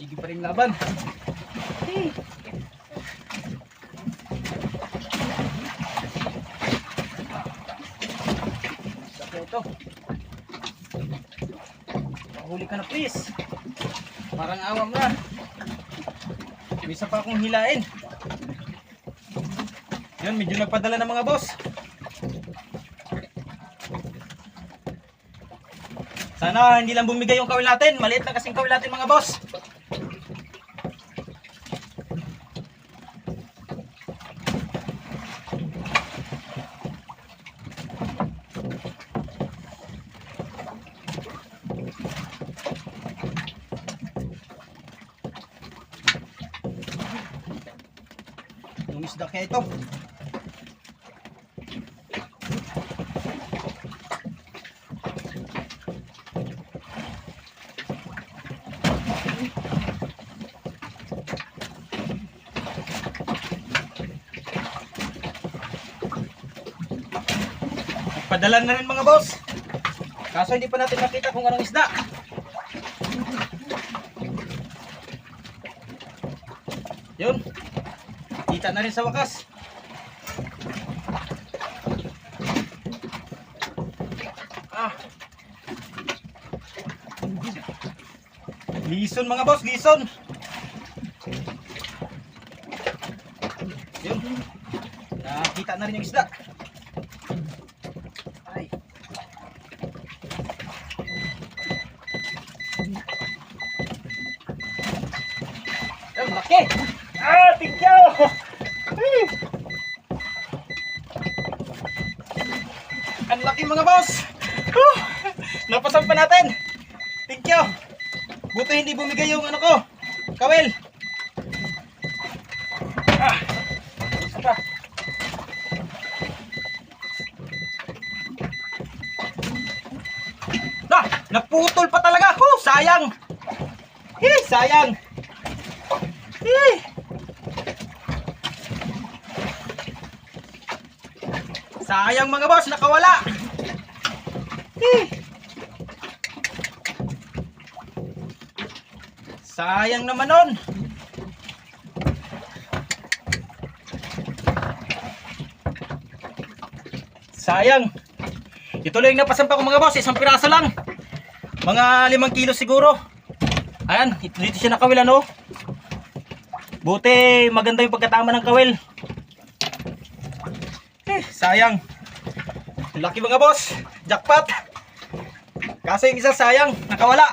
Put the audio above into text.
Sige pa rin laban. Hey. Ito. Mahuli ka na please. Parang awam na. May pa akong hilain. Yan, medyo nagpadala ng mga boss. Sana hindi lang bumigay yung kawil natin. Maliit na kasing kawil natin mga boss. Isda kaya ito. Nagpadala na rin mga boss. Kaso hindi pa natin nakita kung anong isda. Yun. Kita na rin sa wakas. Ah. Lison mga boss, lison. Yun. Nakita na rin yung isda. Ay. Ang! Ah, tigyaw! Ay! Ang laki mga boss! Huh! Napasan pa natin! Tigyaw! Buti hindi bumigay yung ano ko! Kawil! Ah! Na! Naputol pa talaga! Oh, sayang! Eh, sayang! Eh! Sayang mga boss, nakawala! Eh! Sayang naman nun! Sayang! Ito lang napasampa ko mga boss, isang piraso lang. Mga limang kilo siguro. Ayan, ito dito siya nakawil ano. Buti maganda yung pagkatama ng kawil. Sayang. Lucky mga boss. Jackpot. Kaso yung isa sayang, nakawala.